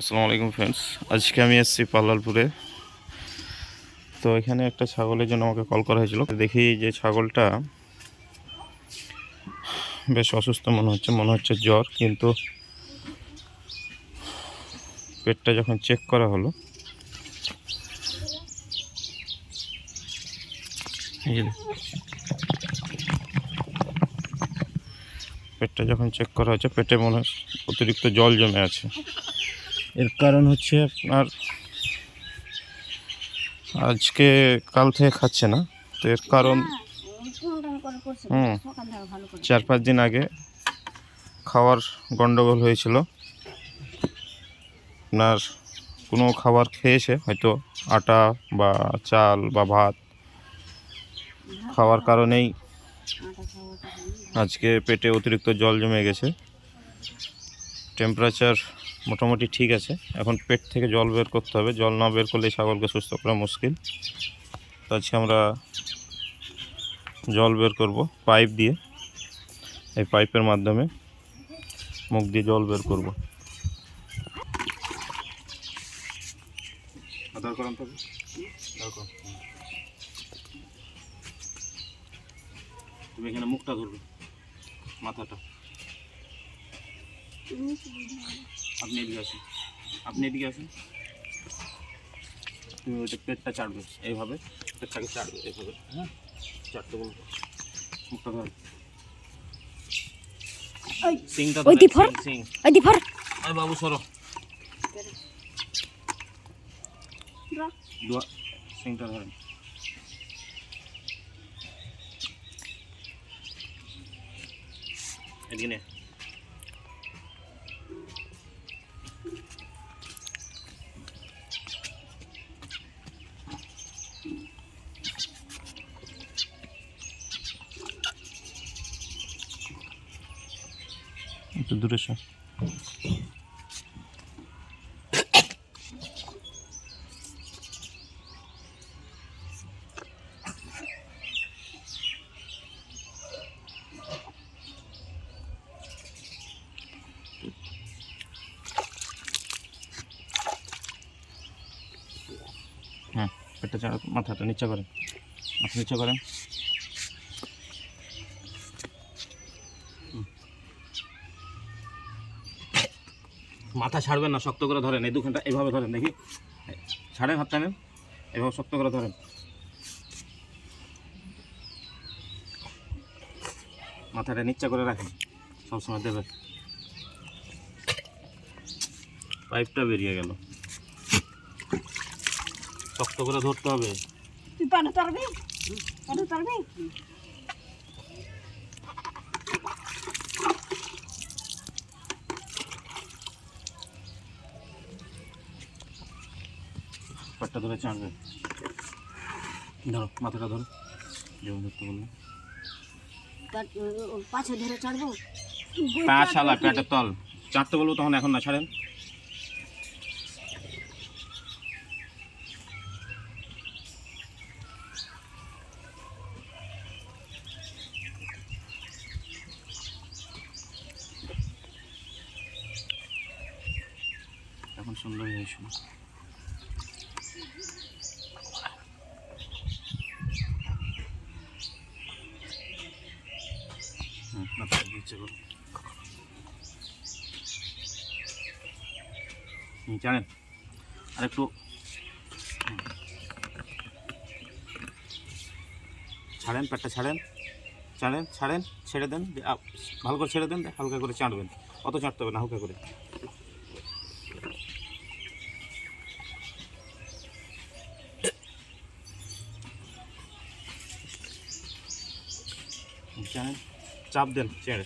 আসসালামু আলাইকুম ফ্রেন্ডস আজকে আমি এসেছি পাল্লালপুরে তো এখানে একটা ছাগলের জন্য আমাকে কল করা হয়েছিল। দেখি যে ছাগলটা বেশ অসুস্থ মনে হচ্ছে মনে হচ্ছে জ্বর, কিন্তু পেটটা যখন চেক করা হলো পেটটা যখন চেক করা হচ্ছে, পেটে মনে অতিরিক্ত জল জমে আছে। এর কারণ হচ্ছে আপনার আজকে কাল থেকে খাচ্ছে না তো এর কারণ হুম। চার পাঁচ দিন আগে খাওয়ার গন্ডগোল হয়েছিল। আপনার কোনো খাবার খেয়েছে? হয়তো আটা বা চাল বা ভাত খাওয়ার কারণেই আজকে পেটে অতিরিক্ত জল জমে গেছে। টেম্পারেচার মোটামুটি ঠিক আছে। এখন পেট থেকে জল বের করতে হবে। জল না বের করলে ছাগলকে সুস্থ করা মুশকিল। তো আজকে আমরা জল বের করব, পাইপ দিয়ে। এই পাইপের মাধ্যমে মুখ দিয়ে জল বের করব। মুখটা ধরবে, মাথাটা। আপনি এদিকে আসুন আপনি এদিকে আসুন তুমি ওইটা পেটটা চাটবে এইভাবে পেটটাকে চাটবে এইভাবে হ্যাঁ চাটতে বলব মুখটা ধর সিংটা ওই ধরেন, দি ফর। সিং, সিং ওই দি ফর আরে বাবু সরো দোয়া সিংটা ধরেন এদিকে নে দূরে সর হ্যাঁ পেটটা মাথাটা নিচে করেন। মাথা নিচে করেন। মাথা ছাড়বেন না, শক্ত করে ধরেন। এই দুখানটা এইভাবে ধরেন, দেখি। ছাড়েন হাতটা নেন, এভাবে শক্ত করে ধরেন। মাথাটা নিচে করে রাখেন, সবসময় দেবে পাইপটা বেরিয়ে গেল। শক্ত করে ধরতে হবে। তুই পারবি? পারবি? পাটটা ধরে চাঁদবে ধরো মাথাটা ধরো। যেমন ধরতে বললাম। পাছে ধরে চড়বো পা শালা পেটের তল। বলব তখন এখন না ছাড়েন। এখন সুন্দর হয়েছিল হুম মাথা ইচ্ছে করো হুম, জানেন? আর একটু ছাড়েন, পেটটা ছাড়েন। ছাড়েন ছাড়েন, ছেড়ে দেন ভালো করে ছেড়ে দেন হালকা করে চাটবেন অত চাটতে হবে না, হালকা করে। চাপ দেন, ছেড়ে।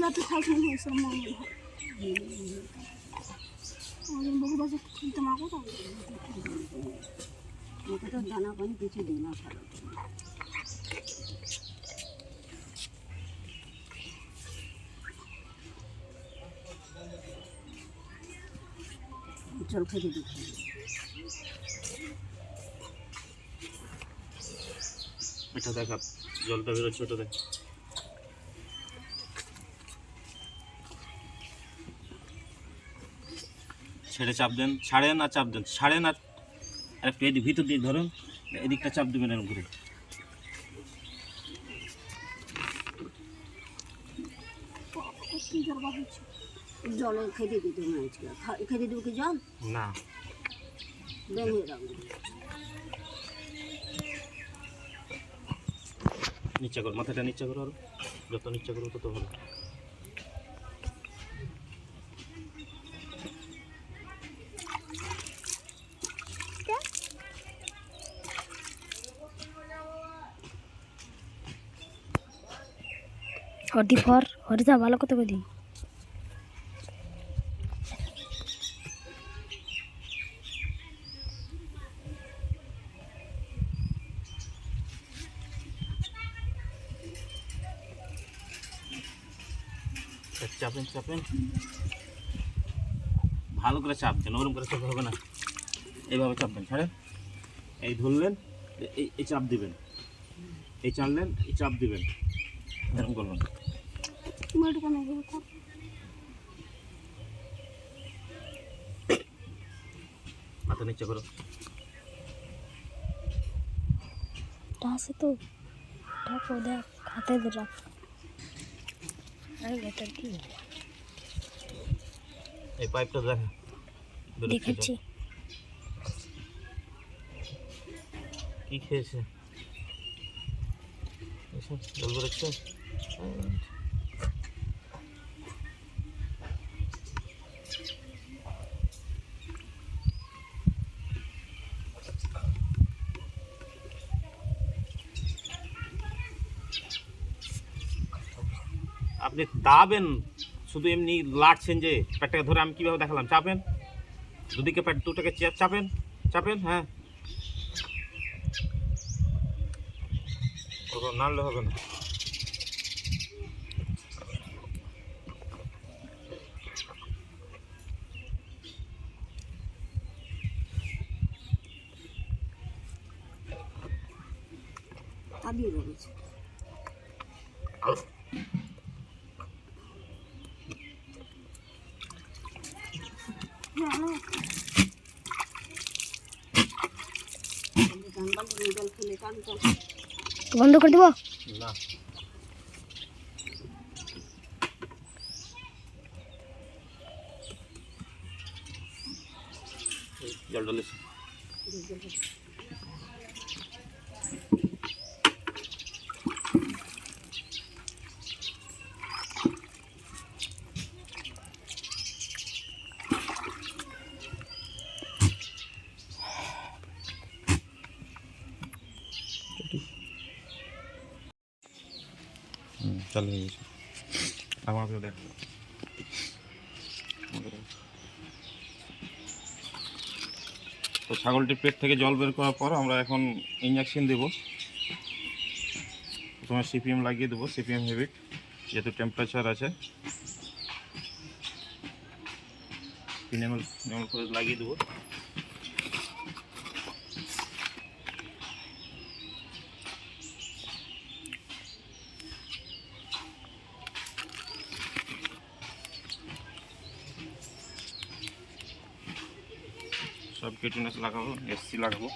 জিলাপি খাইছেন হয়েছে মনে হয় আমাদের বহু বছর খুলতে মাগো তো। ওকে তো দানা পানি কিছু দিই না। জল খেতে দিচ্ছি এটা দেখা জলটা বেরোচ্ছে ওটাতে ছেড়ে চাপ দেন ছাড়েন আর চাপ দেন ছাড়েন আর আরে পেট ভিতর দিয়ে ধরুন এদিকটা চাপ দেবেন এরকম করে। কি জল হচ্ছে জলে খেতে দিতে হয়েছিল খেতে দেবো কি জল? না। নিচে করো মাথাটা নিচে করো আরও। যত নিচে করো তত ভালো। হরদি ফর হরিদা ভালো কই দি চাপেন চাপেন। ভালো করে চাপ দেন ওরকম করে চাপ হবে না। এইভাবে চাপবেন, ছাড়েন। এই ধরলেন এই চাপ দিবেন। এই চাললেন, এই চাপ দিবেন। এরকম করবেন। তুমি একটু কেন এগুলো কর মাথা নিচে করো আছে তো ঢাকো দেখ হাতে দে রাখ আরে এটা কি এই পাইপটা দেখা বেরোচ্ছে দেখাচ্ছি জল। কি খেয়েছে এসব জল বেরোচ্ছে আপনি দাবেন, শুধু এমনি লাটছেন যে পেটটাকে ধরে আমি কীভাবে দেখালাম? চাপেন। দুদিকে পেট, দুটাকে চেয়ার, চাপেন। চাপেন হ্যাঁ। নাড়লে হবে না। তাবিয়ে রয়েছে জল খেলে কান জল বন্ধ করে দেবো? না। এই জল চালু হয়ে গেছে আমাকে দেখ। তো ছাগলটির পেট থেকে জল বের করার পর আমরা এখন ইঞ্জেকশন দেবো। প্রথমে সিপিএম লাগিয়ে দেবো সিপিএম হেভিট যেহেতু টেম্পারেচার আছে। তিন করে লাগিয়ে দেবো। সব কেটুনেস লাগাবো এসসি লাগাবো।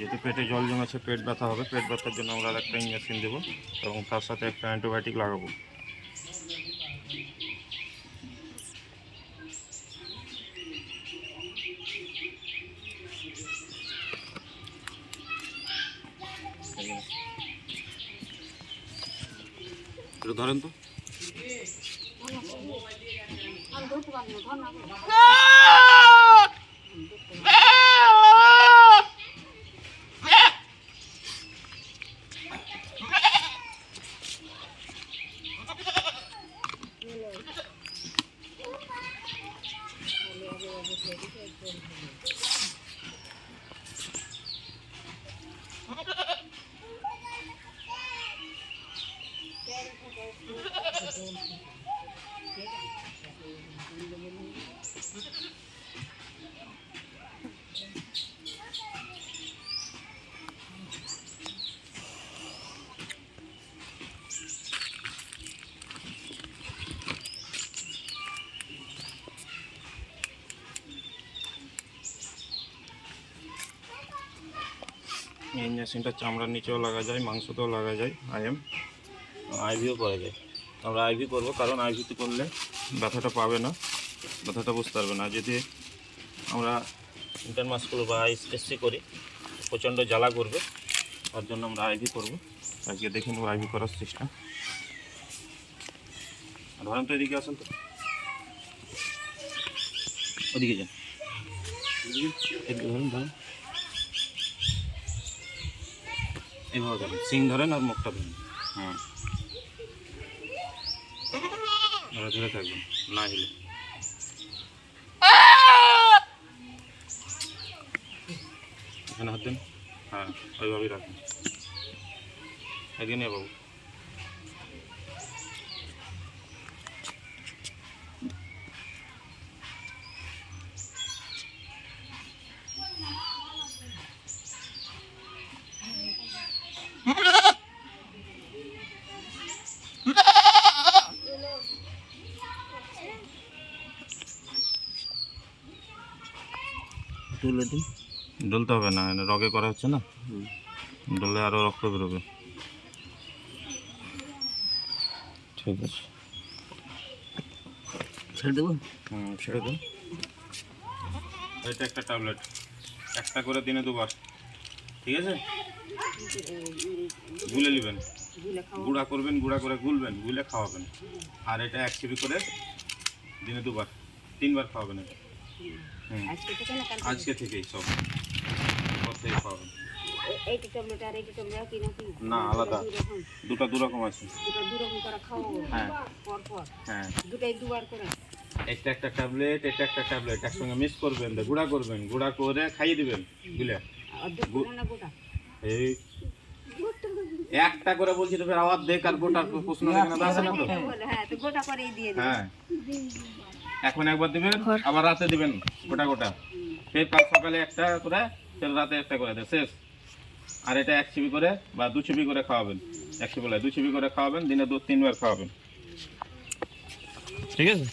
যেহেতু পেটে জল জমেছে পেট ব্যথা হবে পেট ব্যথার জন্য আমরা একটা ইঞ্জেকশন দেবো এবং তার সাথে একটা অ্যান্টিবায়োটিক লাগাবো। একটু ধরেন তো। ইঞ্জেকশনটা চামড়ার নিচেও লাগা যায় মাংসতেও লাগা যায় আইএম আইভিও করা যায়। আমরা আইভি করব, কারণ আইভিতে করলে ব্যথাটা পাবে না, ব্যথাটা বুঝতে পারবে না। যদি আমরা ইন্টারমাসকুলো বা আইসএসসি করি, প্রচণ্ড জ্বালা করবে, তার জন্য আমরা আইভি করব। আজকে দেখে নেব আইভি করার চেষ্টা। ধরেন তো এদিকে আসেন তো। ওদিকে যান। এইভাবে ধরেন, সিং ধরেন আর মুখটা ধরেন। হ্যাঁ। ধরে ধরে থাকবেন না হিলে। এখানে হাত দেন। হ্যাঁ ওইভাবেই রাখুন। এগিয়ে নিয়ে বাবু তুলে দিন ডলতে হবে না রগে করা হচ্ছে না। ডলে আরও রক্ত বেরোবে। ঠিক আছে। ছেড়ে দেবো? হুম ছেড়ে দিন এটা একটা ট্যাবলেট। একটা করে দিনে দুবার। ঠিক আছে? গুলে নেবেন। গুঁড়া করবেন গুঁড়া করে গুলবেন গুলে খাওয়াবেন। আর এটা এক করে দিনে দুবার তিনবার খাওয়াবেন এটা। আজকে থেকেই সব। এইটা ট্যাবলেট আর এইটা কি নাকি? না আলাদা। দুটো দু রকম আছে। দুটো দু রকম করে খাওয়াবো। হ্যাঁ। পর পর হ্যাঁ। দুটাই দুবার করে। একটা একটা ট্যাবলেট এটা একটা ট্যাবলেট। একসঙ্গে মিক্স করবেন গুঁড়া করবেন। গুঁড়া করে খাইয়ে দিবেন বুঝলে? এই একটা করে বলছি তো ফের আওয়াজ দেখ আর গোটার প্রশ্ন এখানে আসে না তো? হ্যাঁ তো গোটা করেই দিয়ে হ্যাঁ। এখন একবার দিবেন আবার রাতে দিবেন গোটা গোটা। ফের কাল সকালে একটা করে ফের রাতে একটা করে দেয় শেষ। আর এটা এক চিবি করে বা দু চিবি করে খাওয়াবেন। এক চিবি বলে দু চিবি করে খাওয়াবেন দিনে দু তিনবার খাওয়াবেন। ঠিক আছে?